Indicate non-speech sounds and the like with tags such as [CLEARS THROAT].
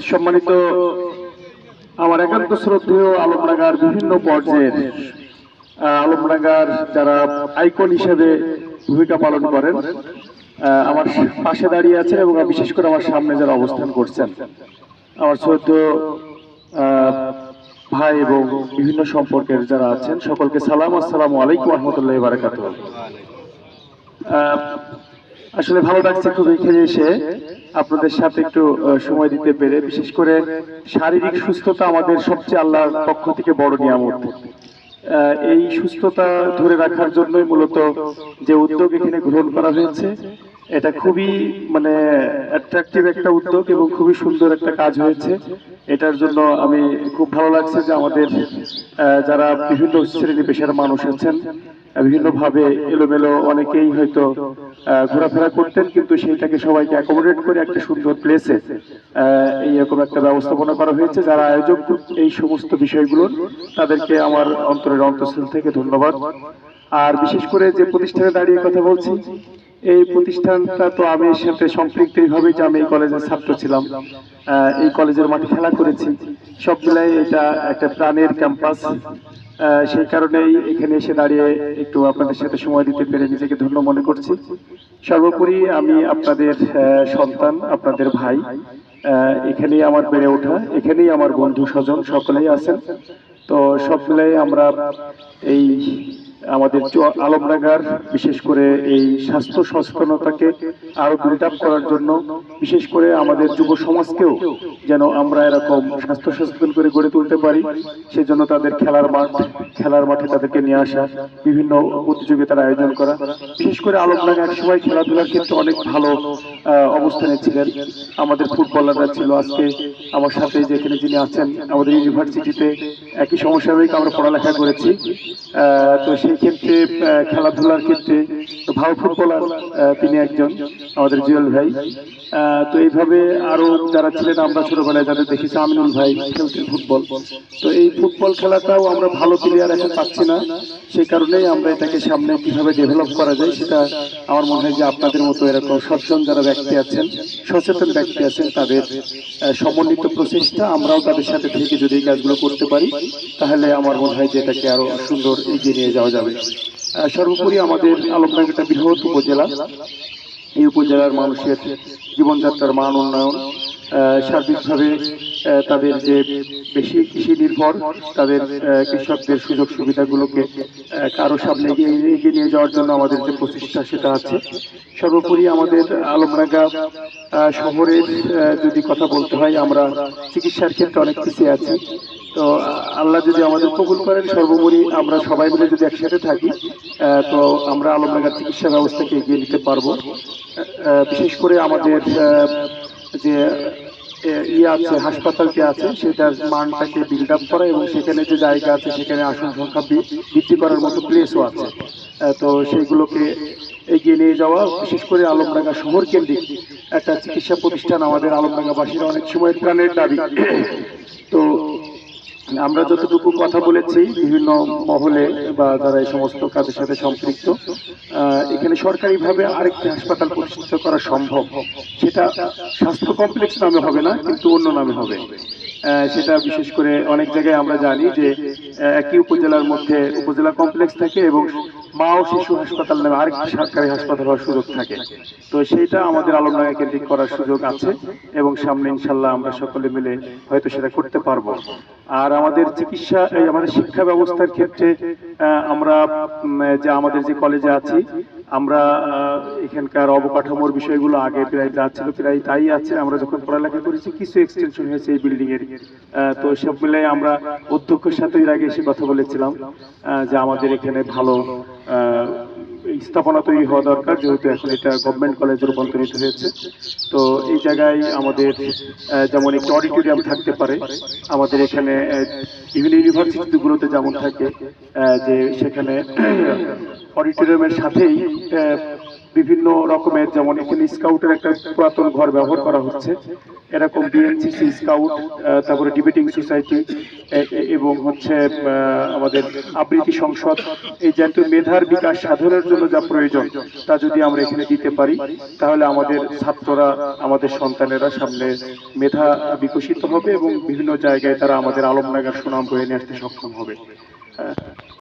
সম্মানিত আমার একান্ত শ্রদ্ধেয় আলমডাঙ্গার বিভিন্ন পর্যায়ের আলমডাঙ্গার যারা আইকন হিসেবে ভূমিকা পালন করেন আমার পাশে দাঁড়িয়ে আছেন এবং বিশেষ করে আমার সামনে যারা অবস্থান করছেন আমার শ্রদ্ধেয় ভাই এবং বিভিন্ন সম্পর্কের যারা আছেন সকলকে সালাম আসসালামু আলাইকুম রহমতুল্লাহ বারাকাতুহ। আহ, আসলে ভালো লাগছে খুব এখানে এসে। আপনাদের সাথে একটু সময় দিতে পেরে, বিশেষ করে শারীরিক সুস্থতা আমাদের সবচেয়ে আল্লাহর পক্ষ থেকে বড় নিয়ামত। এই সুস্থতা ধরে রাখার জন্যই মূলত যে উদ্যোগ এখানে গ্রহণ করা হয়েছে, এটা খুবই মানে অ্যাট্রাকটিভ একটা উদ্যোগ এবং খুবই সুন্দর একটা কাজ হয়েছে। এটার জন্য আমি, খুব ভালো লাগছে যে আমাদের যারা বিভিন্ন শ্রেণি পেশার মানুষ আছেন বিভিন্ন ভাবে এলোমেলো অনেকেই হয়তো ঘোরাফেরা করতেন, কিন্তু সেইটাকে সবাইকে অ্যাকোমোডেট করে একটা সুন্দর প্লেসে এইরকম একটা ব্যবস্থাপনা করা হয়েছে, যারা আয়োজক এই সমস্ত বিষয়গুলোর তাদেরকে আমার অন্তরের অন্তঃস্থল থেকে ধন্যবাদ। আর বিশেষ করে যে প্রতিষ্ঠানে দাঁড়িয়ে কথা বলছি এই প্রতিষ্ঠানটা তো আমি সাথে সম্পৃক্ত এইভাবেই যে আমি এই কলেজের ছাত্র ছিলাম এই কলেজের মাঠে খেলা করেছি। সব মিলাই এটা একটা প্রাণের ক্যাম্পাস। সেই কারণেই এখানে এসে দাঁড়িয়ে একটু আপনাদের সাথে সময় দিতে পেরে নিজেকে ধন্য মনে করছি। সর্বোপরি আমি আপনাদের সন্তান, আপনাদের ভাই এখানেই আমার বেড়ে ওঠা, এখানেই আমার বন্ধু স্বজন সকলেই আছেন। তো সব মিলাই আমরা এই আমাদের আলমডাঙ্গার বিশেষ করে এই স্বাস্থ্য সচেতনতাকে আরও বিল্ড আপ করার জন্য, বিশেষ করে আমাদের যুব সমাজকেও যেন আমরা এরকম স্বাস্থ্য সচেতন করে গড়ে তুলতে পারি, সেজন্য তাদের খেলার মাঠ, খেলার মাঠে তাদেরকে নিয়ে আসা, বিভিন্ন প্রতিযোগিতার আয়োজন করা। বিশেষ করে আলমডাঙ্গা সবাই খেলাধুলার ক্ষেত্রে অনেক ভালো অবস্থানে ছিলেন। আমাদের ফুটবলাররা ছিল আজকে আমার সাথে, যেখানে যিনি আছেন, আমাদের ইউনিভার্সিটিতে একই সমসাময়িক আমরা পড়ালেখা করেছি। তো সেই ক্ষেত্রে খেলাধুলার ক্ষেত্রে ভালো ফুটবলার তিনি একজন। আমাদের জুয়েল ভাই। তো এইভাবে আরও যারা ছিলেন আমরা ছোটবেলায় যাদের দেখেছি, আমিনুল ভাই খেলতেন ফুটবল। তো এই ফুটবল খেলাটাও আমরা ভালো প্লেয়ার এখন পাচ্ছি না। সেই কারণেই আমরা এটাকে সামনে কীভাবে ডেভেলপ করা যায় সেটা আমার মনে হয় যে আপনাদের মতো এরকম সচেতন যারা ব্যক্তি আছেন, সচেতন ব্যক্তি আছেন, তাদের সমন্বিত প্রচেষ্টা আমরাও তাদের সাথে থেকে যদি এই কাজগুলো করতে পারি, তাহলে আমার মনে হয় যে এটাকে আরও সুন্দর এগিয়ে নিয়ে যাওয়া যাবে। সর্বোপরি আমাদের আলমবাগ একটা বৃহৎ উপজেলা। এই উপজেলার মানুষের জীবনযাত্রার মান উন্নয়ন সার্বিকভাবে তাদের যে বেশি কৃষি নির্ভর, তাদের কৃষকদের সুযোগ সুবিধাগুলোকে কারও সামনে এগিয়ে নিয়ে যাওয়ার জন্য আমাদের যে প্রচেষ্টা সেটা আছে। সর্বোপরি আমাদের আলমরাগা শহরের যদি কথা বলতে হয়, আমরা চিকিৎসার ক্ষেত্রে অনেক পিছিয়ে আছি। তো, আল্লাহ যদি আমাদের কবুল করেন, সর্বোপরি আমরা সবাই মিলে যদি একসাথে থাকি তো আমরা আলমনগর চিকিৎসা ব্যবস্থাকে এগিয়ে নিতে পারব। বিশেষ করে আমাদের যে ইয়ে আছে, হাসপাতালটি আছে, সেটার মানটাকে বিল্ড আপ করা এবং সেখানে যে জায়গা আছে, সেখানে আসন সংখ্যা বৃদ্ধি করার মতো প্লেসও আছে। তো সেইগুলোকে এগিয়ে নিয়ে যাওয়া, বিশেষ করে আলমডাঙ্গা শহর কেন্দ্রিক একটা চিকিৎসা প্রতিষ্ঠান আমাদের আলমডাঙ্গাবাসীরা অনেক সময় প্রাণের দাবি। তো আমরা যতটুকু কথা বলেছি, বিভিন্ন মহলে বা যারা এই সমস্ত কাজের সাথে সম্পৃক্ত এখানে সরকারিভাবে আরেকটি হাসপাতাল প্রতিষ্ঠিত করা সম্ভব। সেটা স্বাস্থ্য কমপ্লেক্স নামে হবে না, কিন্তু অন্য নামে হবে। সেটা বিশেষ করে অনেক জায়গায় আমরা জানি যে একই উপজেলার মধ্যে উপজেলা কমপ্লেক্স থাকে এবং মা ও শিশু হাসপাতাল নামে আরেকটি সরকারি হাসপাতাল হওয়ার সুযোগ থাকে। তো সেইটা আমাদের আলমডাঙ্গা কেন্দ্রিক করার সুযোগ আছে এবং সামনে ইনশাল্লাহ আমরা সকলে মিলে হয়তো সেটা করতে পারব। আর আমাদের চিকিৎসা আমাদের শিক্ষা ব্যবস্থার ক্ষেত্রে আমরা যে আমাদের যে কলেজে আছি আমরা এখানকার অবকাঠামোর বিষয়গুলো আগে প্রায় যা ছিল প্রায় তাই আছে। আমরা যখন পড়ালেখা করেছি, কিছু এক্সটেনশন হয়েছে এই বিল্ডিং এর। তো সব মিলে আমরা অধ্যক্ষের সাথে এর আগে এসে কথা বলেছিলাম যে আমাদের এখানে ভালো স্থাপনা তৈরি হওয়া দরকার, যেহেতু এখন এটা গভর্নমেন্ট কলেজে রূপান্তরিত হয়েছে। তো এই জায়গায় আমাদের যেমন একটি অডিটোরিয়াম থাকতে পারে, আমাদের এখানে বিভিন্ন ইউনিভার্সিটিগুলোতে যেমন থাকে যে সেখানে [CLEARS THROAT] অডিটোরিয়ামের সাথেই বিভিন্ন রকমের, যেমন এখানে স্কাউটের একটা পুরাতন ঘর ব্যবহার করা হচ্ছে। এরকম বিএনসিসি স্কাউট তারপরে ডিবেটিং সোসাইটি এবং হচ্ছে আমাদের আবৃত্তি সংসদ। এই জাতীয় মেধার বিকাশ সাধনের জন্য যা প্রয়োজন, তা যদি আমরা এখানে দিতে পারি, তাহলে আমাদের ছাত্ররা, আমাদের সন্তানেরা সামনে মেধা বিকশিত হবে এবং বিভিন্ন জায়গায় তারা আমাদের আলমনাগার সুনাম বয়ে নিয়ে আসতে সক্ষম হবে।